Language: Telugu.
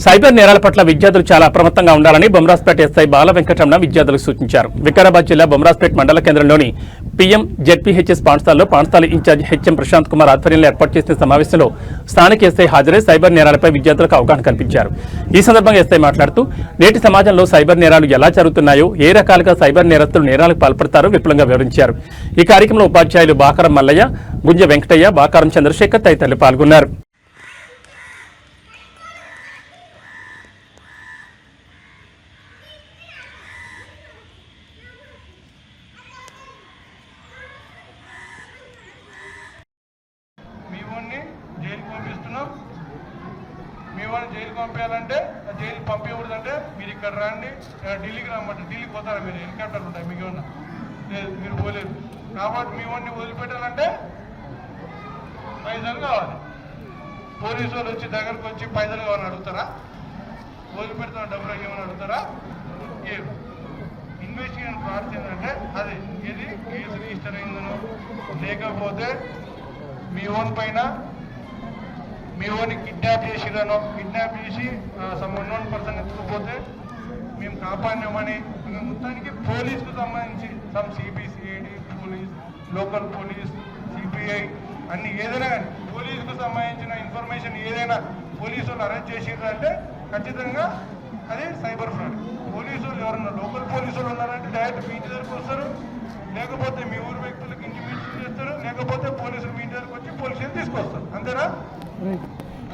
సైబర్ నేరాల పట్ల విద్యార్థులు చాలా అప్రమత్తంగా ఉండాలని బొమ్రాస్పేట ఎస్ఐ బాల వెంకటరమణ విద్యార్థులకు సూచించారు. వికారాబాద్ జిల్లా బొమ్రాస్పేట మండల కేంద్రంలోని పీఎం జెడ్పీహెచ్ఎస్ పాఠశాలలో పాఠశాల ఇన్ఛార్జ్ హెచ్ఎం ప్రశాంత్ కుమార్ ఆధ్వర్యంలో ఏర్పాటు చేసిన సమావేశంలో స్థానిక ఎస్ఐ హాజరై సైబర్ నేరాలపై విద్యార్థులకు అవగాహన కల్పించారు. ఈ సందర్భంగా ఎస్ఐ మాట్లాడుతూ నేటి సమాజంలో సైబర్ నేరాలు ఎలా జరుగుతున్నాయో ఏ రకాలుగా సైబర్ నేరస్తులు నేరాలకు పాల్పడతారో విపులంగా వివరించారు. ఈ కార్యక్రమంలో ఉపాధ్యాయులు బాకారం మల్లయ్య గుంజ వెంకటయ్య బాకారం చంద్రశేఖర్ తదితరులు పాల్గొన్నారు మీ వాడిని జైలుకి పంపిస్తున్నాం మీ వాడిని జైలు పంపించాలంటే ఆ జైలుకి పంపించకూడదంటే మీరు ఇక్కడ రండి ఢిల్లీకి రమ్మంటే ఢిల్లీకి పోతారా మీరు? హెలికాప్టర్లు ఉంటాయి మీకు ఏమన్నా? లేదు మీరు పోలేరు. కాబట్టి మీ వాడిని వదిలిపెట్టాలంటే పైసలు కావాలి. పోలీసు వాళ్ళు వచ్చి దగ్గరకు వచ్చి పైసలు కావాలని అడుగుతారా? వదిలిపెడతాం డబ్బులు ఏమని అడుగుతారా? ఏం? ఇన్వెస్టిగేషన్ ప్రాసెస్ ఏంటంటే అది. ఇది కేసు రిజిస్టర్ అయిందనో లేకపోతే మీ ఓన్ పైన మీ ఓని కిడ్నాప్ చేసిరనో కిడ్నాప్ చేసి సమ్ అన్నోన్ పర్సన్ ఎత్తుకుపోతే మేము కాపాడినామని మొత్తానికి పోలీసుకు సంబంధించి some CBCID police local police CBI అన్ని ఏదైనా కానీ పోలీసుకు సంబంధించిన ఇన్ఫర్మేషన్ ఏదైనా పోలీసు వాళ్ళు అరెస్ట్ చేసిర్రు అంటే ఖచ్చితంగా అది సైబర్ ఫ్రాడ్ పోలీసు వాళ్ళు ఎవరన్నా లోకల్ పోలీసు వాళ్ళు ఉన్నారంటే డైరెక్ట్ మీ ఇంటి దగ్గరకు వస్తారు. లేకపోతే మీ ఊరు వ్యక్తులకు ఇంటిమేషన్ చేస్తారు. లేకపోతే పోలీసులు మీ ఇంటి దగ్గరకు వచ్చి పోలీసులు తీసుకొస్తారు. అంతేనా? 嗯。